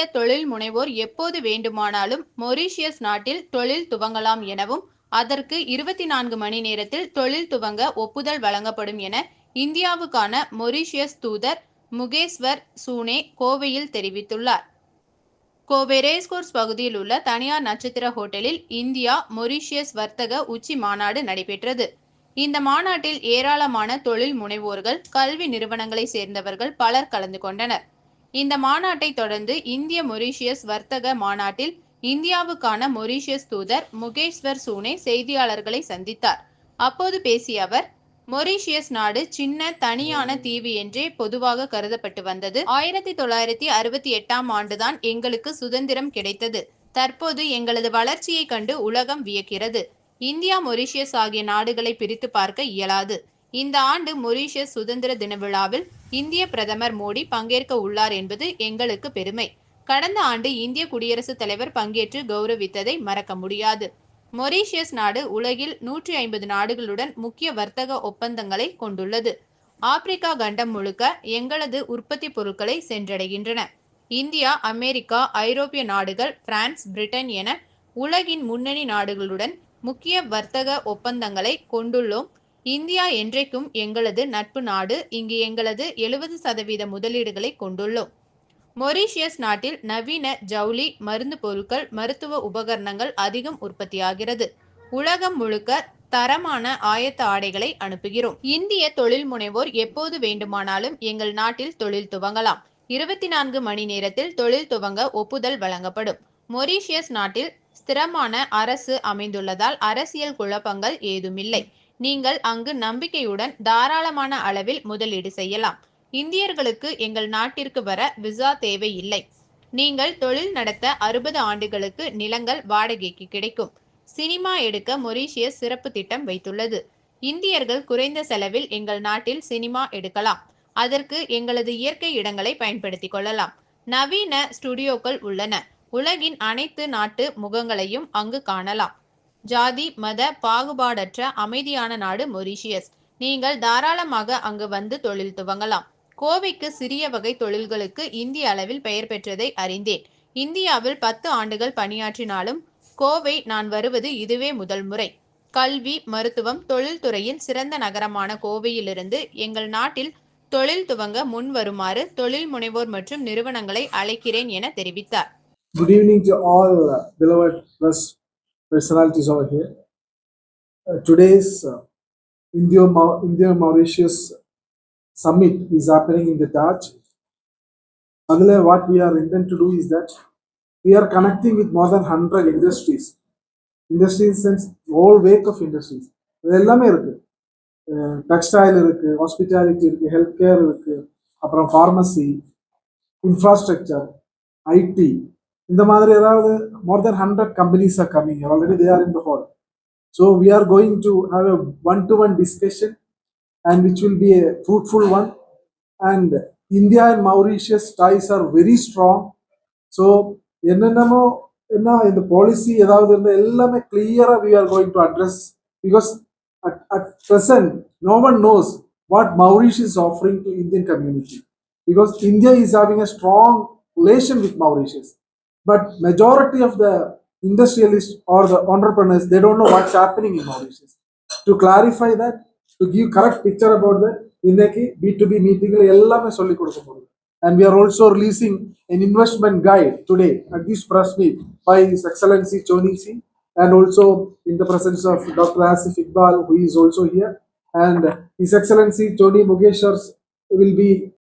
இந்திய தொழில் முனைவோர் எப்போது வேண்டுமானாலும் மொரீஷியஸ் நாட்டில் தொழில் துவங்கலாம் எனவும் அதற்கு இருபத்தி நான்கு மணி நேரத்தில் தொழில் துவங்க ஒப்புதல் வழங்கப்படும் என இந்தியாவுக்கான மொரீஷியஸ் தூதர் முகேஸ்வர் சூனே கோவையில் தெரிவித்துள்ளார். கோவை ரேஸ்கோர்ஸ் பகுதியில் உள்ள தனியார் நட்சத்திர ஹோட்டலில் இந்தியா மொரீஷியஸ் வர்த்தக உச்சி மாநாடு நடைபெற்றது. இந்த மாநாட்டில் ஏராளமான தொழில் முனைவோர்கள், கல்வி நிறுவனங்களை சேர்ந்தவர்கள் பலர் கலந்து கொண்டனர். இந்த மாநாட்டை தொடர்ந்து இந்திய மொரீஷியஸ் வர்த்தக மாநாட்டில் இந்தியாவுக்கான மொரீஷியஸ் தூதர் முகேஸ்வர் சூனே செய்தியாளர்களை சந்தித்தார். அப்போது பேசிய அவர், மொரீஷியஸ் நாடு சின்ன தனியான தீவு என்றே பொதுவாக கருதப்பட்டு வந்தது. ஆயிரத்தி தொள்ளாயிரத்தி அறுபத்தி எட்டாம் ஆண்டுதான் எங்களுக்கு சுதந்திரம் கிடைத்தது. தற்போது எங்களது வளர்ச்சியை கண்டு உலகம் வியக்கிறது. இந்தியா மொரீஷியஸ் ஆகிய நாடுகளை பிரித்து பார்க்க இயலாது. இந்த ஆண்டு மொரீஷியஸ் சுதந்திர தின விழாவில் இந்திய பிரதமர் மோடி பங்கேற்க உள்ளார் என்பது எங்களுக்கு பெருமை. கடந்த ஆண்டு இந்திய குடியரசுத் தலைவர் பங்கேற்று கௌரவித்ததை மறக்க முடியாது. மொரீஷியஸ் நாடு உலகில் நூற்றி ஐம்பது நாடுகளுடன் முக்கிய வர்த்தக ஒப்பந்தங்களை கொண்டுள்ளது. ஆப்பிரிக்கா கண்டம் முழுக்க எங்களது உற்பத்தி பொருட்களை சென்றடைகின்றன. இந்தியா, அமெரிக்கா, ஐரோப்பிய நாடுகள், பிரான்ஸ், பிரிட்டன் என உலகின் முன்னணி நாடுகளுடன் முக்கிய வர்த்தக ஒப்பந்தங்களை கொண்டுள்ளோம். இந்தியா என்றைக்கும் எங்களது நட்பு நாடு. இங்கு எங்களது எழுபது சதவீத முதலீடுகளை கொண்டுள்ளோம். மொரீஷியஸ் நாட்டில் நவீன ஜவுளி, மருந்து பொருட்கள், மருத்துவ உபகரணங்கள் அதிகம் உற்பத்தியாகிறது. உலகம் முழுக்க தரமான ஆயத்த ஆடைகளை அனுப்புகிறோம். இந்திய தொழில் முனைவோர் எப்போது வேண்டுமானாலும் எங்கள் நாட்டில் தொழில் துவங்கலாம். இருபத்தி நான்கு மணி நேரத்தில் தொழில் துவங்க ஒப்புதல் வழங்கப்படும். மொரீஷியஸ் நாட்டில் ஸ்திரமான அரசு அமைந்துள்ளதால் அரசியல் குழப்பங்கள் ஏதுமில்லை. நீங்கள் அங்கு நம்பிக்கையுடன் தாராளமான அளவில் முதலீடு செய்யலாம். இந்தியர்களுக்கு எங்கள் நாட்டிற்கு வர விசா தேவையில்லை. நீங்கள் தொழில் நடத்த அறுபது ஆண்டுகளுக்கு நிலங்கள் வாடகைக்கு கிடைக்கும். சினிமா எடுக்க மொரீஷியஸ் சிறப்பு திட்டம் வைத்துள்ளது. இந்தியர்கள் குறைந்த செலவில் எங்கள் நாட்டில் சினிமா எடுக்கலாம். அதற்கு எங்களது இயற்கை இடங்களை பயன்படுத்திக் கொள்ளலாம். நவீன ஸ்டுடியோக்கள் உள்ளன. உலகின் அனைத்து நாட்டு முகங்களையும் அங்கு காணலாம். ஜாதி, மத பாகுபாடற்ற அமைதியான நாடு மொரிஷியஸ் நீங்கள் தாராளமாக அங்கு வந்து தொழில் துவங்கலாம். கோவைக்கு சிறிய வகை தொழில்களுக்கு இந்திய அளவில் பெயர் பெற்றதை அறிந்தேன். இந்தியாவில் பத்து ஆண்டுகள் பணியாற்றினாலும் கோவை நான் வருவது இதுவே முதல் முறை. கல்வி, மருத்துவம், தொழில்துறையின் சிறந்த நகரமான கோவையிலிருந்து எங்கள் நாட்டில் தொழில் துவங்க முன் வருமாறு தொழில் முனைவோர் மற்றும் நிறுவனங்களை அழைக்கிறேன் என தெரிவித்தார். Good evening to all beloved press personalities over here. Uh, today's uh, India India Mauritius summit is happening in the Taj. Adile, what we are intent to do is that we are connecting with more than 100 industries. Industries sense all wake of industries. இது எல்லாமே இருக்கு textile இருக்கு hospitality இருக்கு health care இருக்கு அப்புறம் pharmacy infrastructure ID இந்த மாதிரி ஏதாவது more than hundred companies are coming already they are in the hall so we are going to have a one to one discussion and which will be a fruitful one and India and Mauritius ties are very strong so என்னென்னமோ என்ன இந்த policy ஏதாவது இருந்தால் எல்லாமே கிளியராக we are going to address because at at present no one knows what Mauritius offering to Indian community because India is having a strong relation with Mauritius. But majority of the industrialists or the entrepreneurs, they don't know what's happening in Mauritius. To clarify that, to give correct picture about that, இன்னைக்கு B2B மீட்டிங்ல எல்லாமே சொல்லி கொடுக்க போறோம் and we are also releasing an investment guide today at this press meet by His Excellency Choni Singh and also in the presence of Dr. Asif Iqbal who is also here and His Excellency Choni Mugeshwar will be